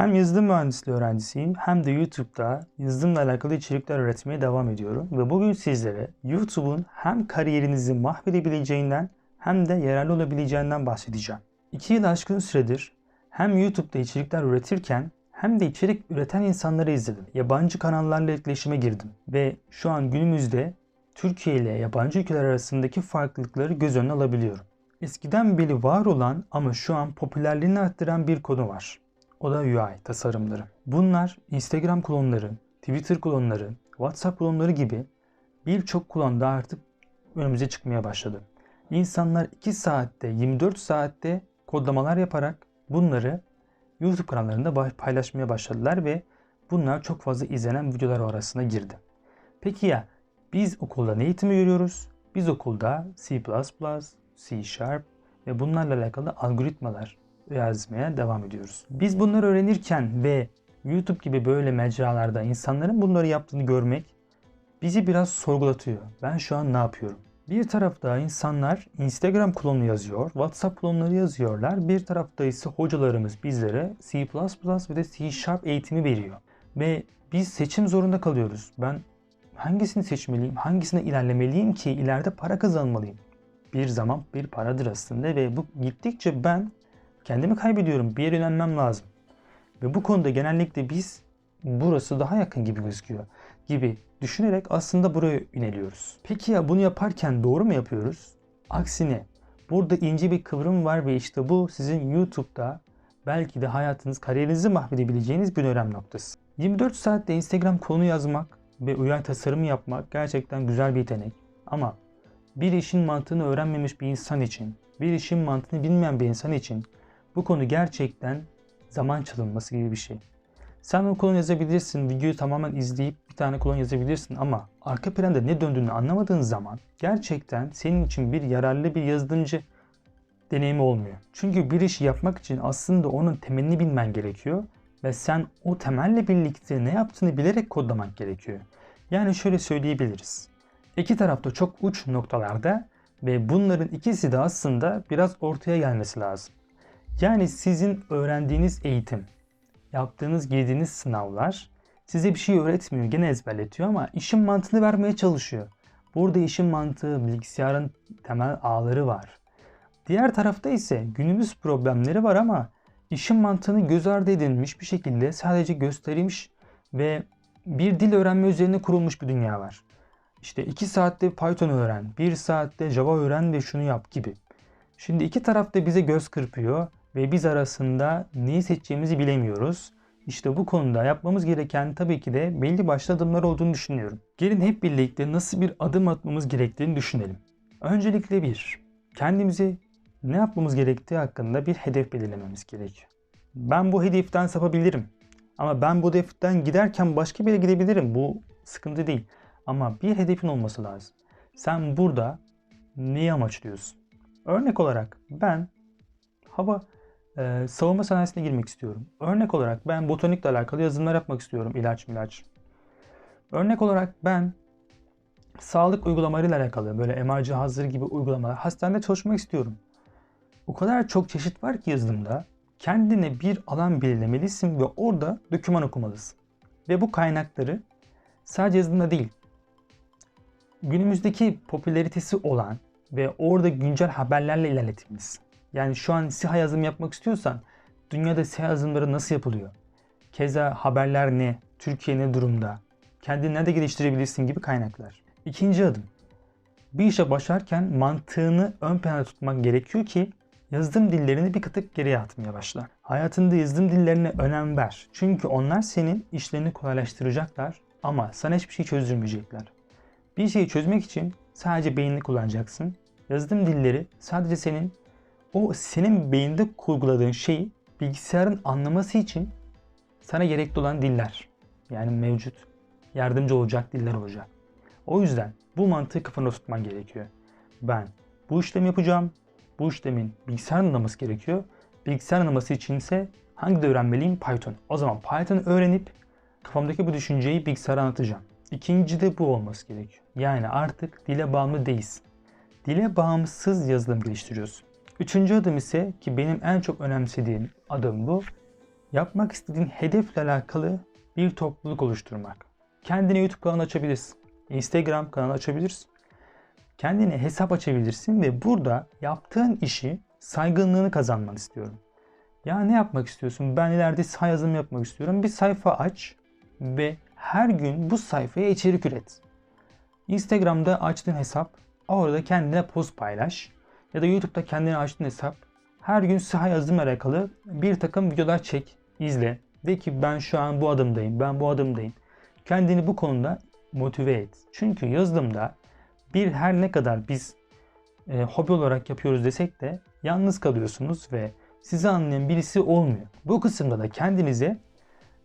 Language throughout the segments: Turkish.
Hem yazılım mühendisliği öğrencisiyim hem de YouTube'da yazılımla alakalı içerikler üretmeye devam ediyorum. Ve bugün sizlere YouTube'un hem kariyerinizi mahvedebileceğinden hem de yararlı olabileceğinden bahsedeceğim. 2 yıl aşkın süredir hem YouTube'da içerikler üretirken hem de içerik üreten insanları izledim. Yabancı kanallarla etkileşime girdim ve şu an günümüzde Türkiye ile yabancı ülkeler arasındaki farklılıkları göz önüne alabiliyorum. Eskiden beri var olan ama şu an popülerliğini arttıran bir konu var. O da UI tasarımları. Bunlar Instagram klonları, Twitter klonları, WhatsApp klonları gibi birçok klonda artık önümüze çıkmaya başladı. İnsanlar 2 saatte, 24 saatte kodlamalar yaparak bunları YouTube kanallarında paylaşmaya başladılar ve bunlar çok fazla izlenen videolar arasına girdi. Peki ya biz okulda ne eğitimi görüyoruz? Biz okulda C++, C Sharp ve bunlarla alakalı algoritmalar yazmaya devam ediyoruz. Biz bunları öğrenirken ve YouTube gibi böyle mecralarda insanların bunları yaptığını görmek bizi biraz sorgulatıyor. Ben şu an ne yapıyorum? Bir tarafta insanlar Instagram klonu yazıyor, WhatsApp klonları yazıyorlar. Bir tarafta ise hocalarımız bizlere C++ ve de C Sharp eğitimi veriyor. Ve biz seçim zorunda kalıyoruz. Ben hangisini seçmeliyim, hangisine ilerlemeliyim ki ileride para kazanmalıyım? Bir zaman bir paradır aslında ve bu gittikçe ben kendimi kaybediyorum. Bir yere yönelmem lazım. Ve bu konuda genellikle biz burası daha yakın gibi gözüküyor gibi düşünerek aslında buraya yöneliyoruz. Peki ya bunu yaparken doğru mu yapıyoruz? Aksine burada ince bir kıvrım var ve işte bu sizin YouTube'da belki de hayatınız, kariyerinizi mahvedebileceğiniz bir önem noktası. 24 saatte Instagram konu yazmak ve uyay tasarımı yapmak gerçekten güzel bir yetenek. Ama bir işin mantığını öğrenmemiş bir insan için, bir işin mantığını bilmeyen bir insan için bu konu gerçekten zaman çalınması gibi bir şey. Sen o klon yazabilirsin, videoyu tamamen izleyip bir tane klon yazabilirsin ama arka planda ne döndüğünü anlamadığın zaman gerçekten senin için bir yararlı bir yazılımcı deneyimi olmuyor. Çünkü bir işi yapmak için aslında onun temelini bilmen gerekiyor ve sen o temelle birlikte ne yaptığını bilerek kodlamak gerekiyor. Yani şöyle söyleyebiliriz. İki tarafta çok uç noktalarda ve bunların ikisi de aslında biraz ortaya gelmesi lazım. Yani sizin öğrendiğiniz eğitim, yaptığınız, girdiğiniz sınavlar size bir şey öğretmiyor, gene ezberletiyor ama işin mantığını vermeye çalışıyor. Burada işin mantığı, bilgisayarın temel ağları var. Diğer tarafta ise günümüz problemleri var ama işin mantığını göz ardı edilmiş bir şekilde sadece gösterilmiş ve bir dil öğrenme üzerine kurulmuş bir dünya var. İşte 2 saatte Python öğren, 1 saatte Java öğren ve şunu yap gibi. Şimdi iki taraf da bize göz kırpıyor ve biz arasında neyi seçeceğimizi bilemiyoruz. İşte bu konuda yapmamız gereken tabii ki de belli başlı adımlar olduğunu düşünüyorum. Gelin hep birlikte nasıl bir adım atmamız gerektiğini düşünelim. Öncelikle bir, kendimizi ne yapmamız gerektiği hakkında bir hedef belirlememiz gerekiyor. Ben bu hedeften sapabilirim. Ama ben bu hedeften giderken başka bir yere gidebilirim. Bu sıkıntı değil. Ama bir hedefin olması lazım. Sen burada neyi amaçlıyorsun? Örnek olarak ben hava e, savunma sanayisine girmek istiyorum. Örnek olarak ben botanikle alakalı yazılımlar yapmak istiyorum. İlaç ilaç. Örnek olarak ben sağlık uygulamalarıyla alakalı böyle MR cihazları gibi uygulamalar hastanede çalışmak istiyorum. O kadar çok çeşit var ki yazılımda. Kendine bir alan belirlemelisin ve orada doküman okumalısın. Ve bu kaynakları sadece yazılımda değil, günümüzdeki popülaritesi olan ve orada güncel haberlerle ilerletmelisin. Yani şu an SİHA yazılım yapmak istiyorsan dünyada SİHA yazılımları nasıl yapılıyor? Keza haberler ne? Türkiye ne durumda? Kendini nerede geliştirebilirsin gibi kaynaklar. İkinci adım. Bir işe başlarken mantığını ön plana tutmak gerekiyor ki yazılım dillerini bir kıtık geriye atmaya başla. Hayatında yazılım dillerine önem ver. Çünkü onlar senin işlerini kolaylaştıracaklar ama sana hiçbir şey çözdürmeyecekler. Bir şeyi çözmek için sadece beynini kullanacaksın. Yazılım dilleri sadece senin o senin beyinde kurguladığın şeyi bilgisayarın anlaması için sana gerekli olan diller. Yani mevcut yardımcı olacak diller olacak. O yüzden bu mantığı kafanda tutman gerekiyor. Ben bu işlemi yapacağım. Bu işlemin bilgisayar anlaması gerekiyor. Bilgisayar anlaması için ise hangi de öğrenmeliyim? Python. O zaman Python öğrenip kafamdaki bu düşünceyi bilgisayara anlatacağım. İkinci de bu olması gerekiyor. Yani artık dile bağımlı değilsin. Dile bağımsız yazılım geliştiriyorsun. Üçüncü adım ise ki benim en çok önemsediğim adım bu. yapmak istediğin hedefle alakalı bir topluluk oluşturmak. Kendine YouTube kanalı açabilirsin. Instagram kanalı açabilirsin. Kendine hesap açabilirsin ve burada yaptığın işi saygınlığını kazanmanı istiyorum. Ya ne yapmak istiyorsun? Ben ileride sayfa yazılımı yapmak istiyorum. Bir sayfa aç ve her gün bu sayfaya içerik üret. Instagram'da açtığın hesap orada kendine post paylaş. Ya da YouTube'da kendine açtığın hesap her gün saha yazılımla alakalı bir takım videolar çek, izle. De ki ben şu an bu adımdayım, ben bu adımdayım. Kendini bu konuda motive et. Çünkü yazılımda bir her ne kadar biz e, hobi olarak yapıyoruz desek de yalnız kalıyorsunuz ve sizi anlayan birisi olmuyor. Bu kısımda da kendinize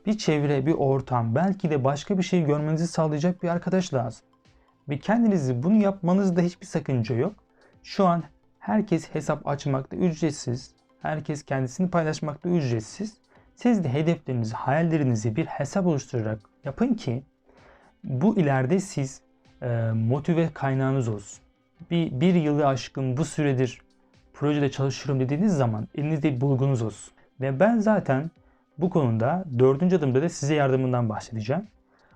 bir çevre, bir ortam, belki de başka bir şey görmenizi sağlayacak bir arkadaş lazım. Ve kendinizi bunu yapmanızda hiçbir sakınca yok. Şu an herkes hesap açmakta ücretsiz. Herkes kendisini paylaşmakta ücretsiz. Siz de hedeflerinizi, hayallerinizi bir hesap oluşturarak yapın ki bu ileride siz e, motive kaynağınız olsun. Bir, bir yılı aşkın bu süredir projede çalışıyorum dediğiniz zaman elinizde bir bulgunuz olsun. Ve ben zaten bu konuda dördüncü adımda da size yardımından bahsedeceğim.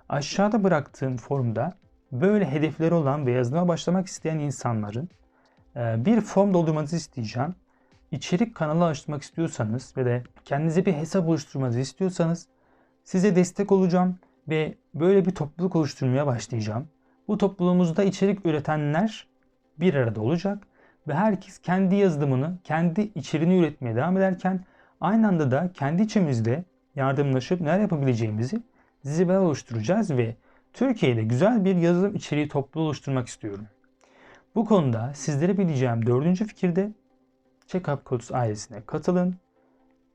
Aşağıda bıraktığım formda böyle hedefleri olan ve yazılıma başlamak isteyen insanların bir form doldurmanızı isteyeceğim. İçerik kanalı açmak istiyorsanız ve de kendinize bir hesap oluşturmanızı istiyorsanız size destek olacağım ve böyle bir topluluk oluşturmaya başlayacağım. Bu topluluğumuzda içerik üretenler bir arada olacak ve herkes kendi yazılımını, kendi içeriğini üretmeye devam ederken aynı anda da kendi içimizde yardımlaşıp neler yapabileceğimizi beraber oluşturacağız ve Türkiye'de güzel bir yazılım içeriği topluluğu oluşturmak istiyorum. Bu konuda sizlere bileceğim dördüncü fikirde Checkup Codes ailesine katılın,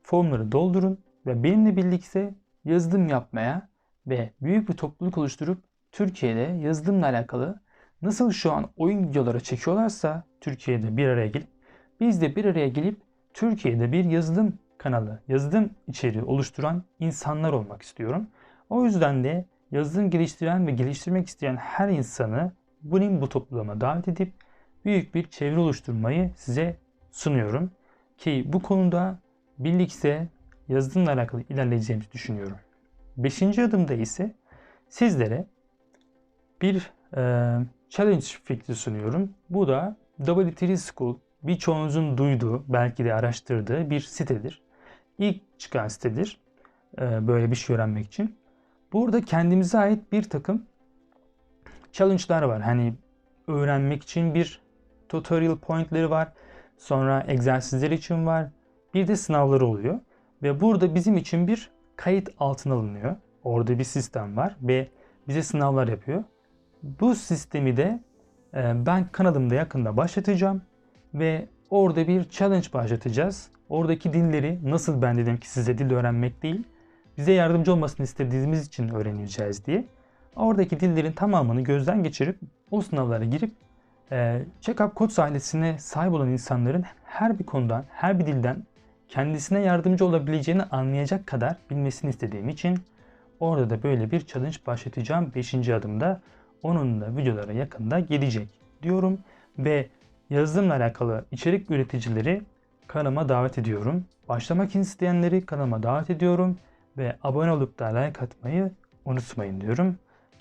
formları doldurun ve benimle birlikte yazılım yapmaya ve büyük bir topluluk oluşturup Türkiye'de yazılımla alakalı nasıl şu an oyun videoları çekiyorlarsa Türkiye'de bir araya gelip biz de bir araya gelip Türkiye'de bir yazılım kanalı, yazılım içeriği oluşturan insanlar olmak istiyorum. O yüzden de yazılım geliştiren ve geliştirmek isteyen her insanı bunun bu topluluğuma davet edip büyük bir çevre oluşturmayı size sunuyorum. Ki bu konuda birlikte yazılımla alakalı ilerleyeceğimizi düşünüyorum. Beşinci adımda ise sizlere bir e, challenge fikri sunuyorum. Bu da W3 School birçoğunuzun duyduğu, belki de araştırdığı bir sitedir. İlk çıkan sitedir. E, böyle bir şey öğrenmek için. Burada kendimize ait bir takım challenge'lar var. Hani öğrenmek için bir tutorial pointleri var. Sonra egzersizler için var. Bir de sınavları oluyor. Ve burada bizim için bir kayıt altına alınıyor. Orada bir sistem var ve bize sınavlar yapıyor. Bu sistemi de e, ben kanalımda yakında başlatacağım ve orada bir challenge başlatacağız. Oradaki dilleri nasıl ben dedim ki size dil öğrenmek değil, bize yardımcı olmasını istediğimiz için öğreneceğiz diye. Oradaki dillerin tamamını gözden geçirip o sınavlara girip e, Checkup Codes ailesine sahip olan insanların her bir konudan, her bir dilden kendisine yardımcı olabileceğini anlayacak kadar bilmesini istediğim için orada da böyle bir challenge başlatacağım 5. adımda. Onun da videolara yakında gelecek diyorum ve yazılımla alakalı içerik üreticileri kanalıma davet ediyorum. Başlamak isteyenleri kanalıma davet ediyorum ve abone olup da like atmayı unutmayın diyorum.